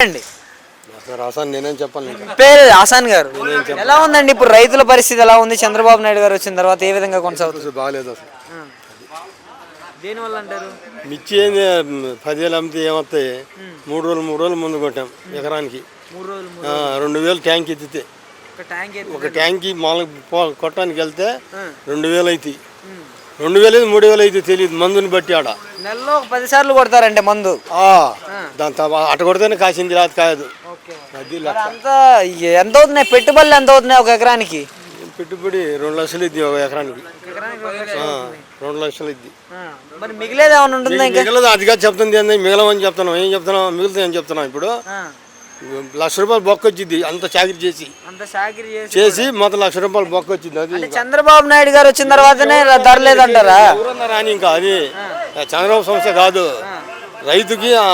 అండి నేనేం చెప్పాలి పేరు ఆసాన్ గారు. ఎలా ఉందండి ఇప్పుడు రైతుల పరిస్థితి ఎలా ఉంది? చంద్రబాబు నాయుడు గారు వచ్చిన తర్వాత ఏ విధంగా కొనసాగుతుంది? బాగాలేదు అసలు. అంటారు? మిర్చి ఏంది? పదివేలు అమ్మితే ఏమొస్తాయి? మూడు రోజులు మూడు రోజులు ముందు కొట్టాం ఎకరానికి. ఆ, రెండు వేలు ట్యాంక్ ఎత్తితే. ఒక ట్యాంక్ ఒక ట్యాంక్కి మామూలుగా కొట్టడానికి వెళ్తే రెండు వేలు అవుతాయి రెండు వేలు అయితే మూడు వేలు అయితే తెలియదు మందుని బట్టి ఆడ. నెలలో ఒక పది సార్లు కొడతారంటే మందు. దాని తర్వాత అటు కొడితేనే కాసింది రాదు కాదు. అది లెక్క. అంతా ఎంత అవుతున్నాయి? పెట్టుబడులు ఎంత అవుతున్నాయి ఒక ఎకరానికి? పెట్టుబడి రెండు లక్షలు ఇద్ది ఒక ఎకరానికి. ఆ, రెండు లక్షలు ఇద్ది. మరి మిగిలేదు ఏమైనా ఉంటుందా ఇంకా? మిగలదు అదిగా చెప్తుంది ఏంది? మిగలమని చెప్తున్నాం. ఏం చెప్తున్నాం? మిగులుతుంది అని చెప్తున్నాం ఇప్పుడు. లక్ష రూపాయలు బొక్క వచ్చింది అంత చాకరీ చేసి. అంత చాకిరి చేసి చేసి మొత్తం లక్ష రూపాయలు బొక్క వచ్చింది అది అంటే చంద్రబాబు నాయుడు గారు వచ్చిన తర్వాతనే ధర లేదంటారా? ఎవరన్నా రాని ఇంకా అది. చంద్రబాబు సంస్థ కాదు. రైతుకి ఆ,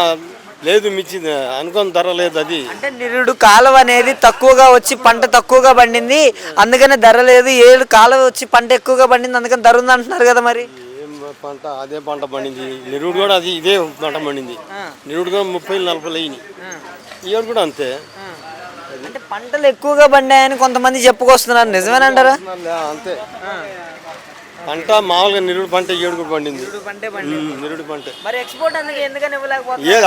లేదు మిచ్చి అనుకున్న ధర లేదు అది. అంటే నిరుడు కాలువ అనేది తక్కువగా వచ్చి పంట తక్కువగా పండింది. అందుకనే ధర లేదు. ఏడు కాలువ వచ్చి పంట ఎక్కువగా పండింది. అందుకని ధర ఉంది అంటున్నారు కదా మరి. ఏం పంట అదే పంట పండింది. నిరుడు కూడా అది ఇదే పంట పండింది. నిరుడు కూడా ముప్పై నలభై అయినాయి. ఈవిడ కూడా అంతే. అంటే పంటలు ఎక్కువగా పండాయని కొంతమంది చెప్పుకొస్తున్నారు. నిజమేనంటారా? అంతే. పంట మామూలుగా నిరుడు పంట ఏడు కూడా పండింది. నిరుడు పంట మరి ఎక్స్పోర్ట్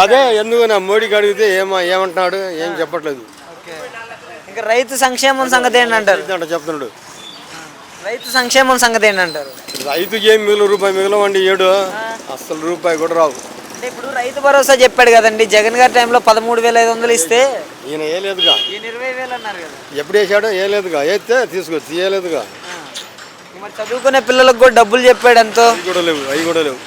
అదే ఎందుకు నా మోడీకి అడిగితే ఏమో ఏమంటున్నాడు ఏం చెప్పట్లేదు. ఇంకా రైతు సంక్షేమం సంగతి ఏంటంటారు? చెప్తున్నాడు. రైతు సంక్షేమం సంగతి ఏంటంటారు? రైతుకి ఏం మిగులు రూపాయి మిగలవండి ఏడు. అసలు రూపాయి కూడా రావు. అంటే ఇప్పుడు రైతు భరోసా చెప్పాడు కదండి జగన్ గారి టైంలో పదమూడు వేల ఐదు వందలు ఇస్తే ఈయన ఏ లేదుగా ఈయన ఇరవై వేలు అన్నారు కదా. ఎప్పుడు వేసాడో ఏ లేదుగా వేస్తే తీసుకొచ్చి ఏ లేదుగా. మరి చదువుకునే పిల్లలకు కూడా డబ్బులు చెప్పాడు ఎంతో. అవి కూడా లేవు అవి కూడా లేవు.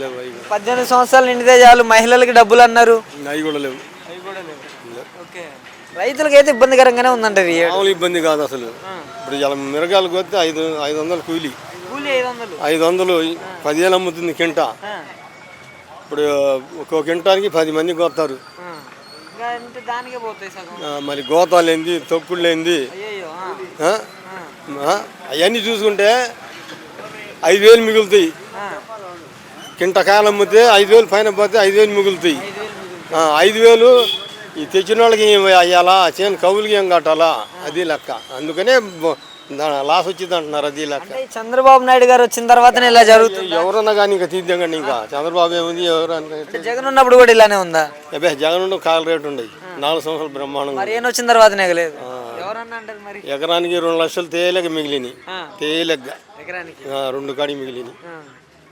లేవు. అవి కూడా. పద్దెనిమిది సంవత్సరాలు నిండితే చాలు మహిళలకి డబ్బులు అన్నారు. అవి కూడా లేవు. రైతులకి అయితే ఇబ్బందికరంగానే ఉందంటారు మామూలు ఇబ్బంది కాదు అసలు. ఇప్పుడు ఇలా మిరగాయలు కొస్తే ఐదు ఐదు వందలు కూలి. కూలి ఐదు వందలు. పదివేలు అమ్ముతుంది కింట. ఇప్పుడు ఒక్కో కింటానికి పది మంది కోస్తారు. మరి గోతాలు ఏంది తొక్కుళ్ళు ఏంది? అయ్యో అవన్నీ చూసుకుంటే ఐదు వేలు మిగులుతాయి. కింట కాయలు అమ్మితే ఐదు వేలు పైన పోతే ఐదు వేలు మిగులుతాయి. ఐదు వేలు ఈ తెచ్చిన వాళ్ళకి ఏం అయ్యాలా చేను కవులకి ఏం కట్టాలా? అది లెక్క. అందుకనే లాస్ వచ్చింది అంటున్నారు అది లెక్క. చంద్రబాబు నాయుడు గారు వచ్చిన తర్వాతనే ఇలా జరుగుతుంది? ఎవరన్నా కానీ ఇంకా తీద్దాం ఇంకా. చంద్రబాబు ఏముంది ఎవరు అంటే జగన్ ఉన్నప్పుడు కూడా ఇలానే ఉందా? అబ్బే జగన్ ఉండే కాల రేటు ఉండయి నాలుగు సంవత్సరాలు బ్రహ్మాండంగా మరి ఏం వచ్చిన తర్వాతనే లేదు. ఎవరన్నా అంటారు మరి? ఎకరానికి రెండు లక్షలు తేలిక మిగిలినాయి ఎకరానికి? రెండు కాడి మిగిలినాయి.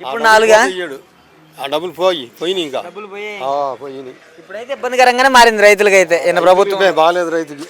ఇప్పుడు నాలుగా? ఆ డబ్బులు పోయి పోయినాయి ఇంకా. డబ్బులు ఆ, పోయినాయి. ఇప్పుడైతే ఇబ్బందికరంగానే మారింది ఈయన ప్రభుత్వం. అబ్బే, బాగాలేదు రైతుకి.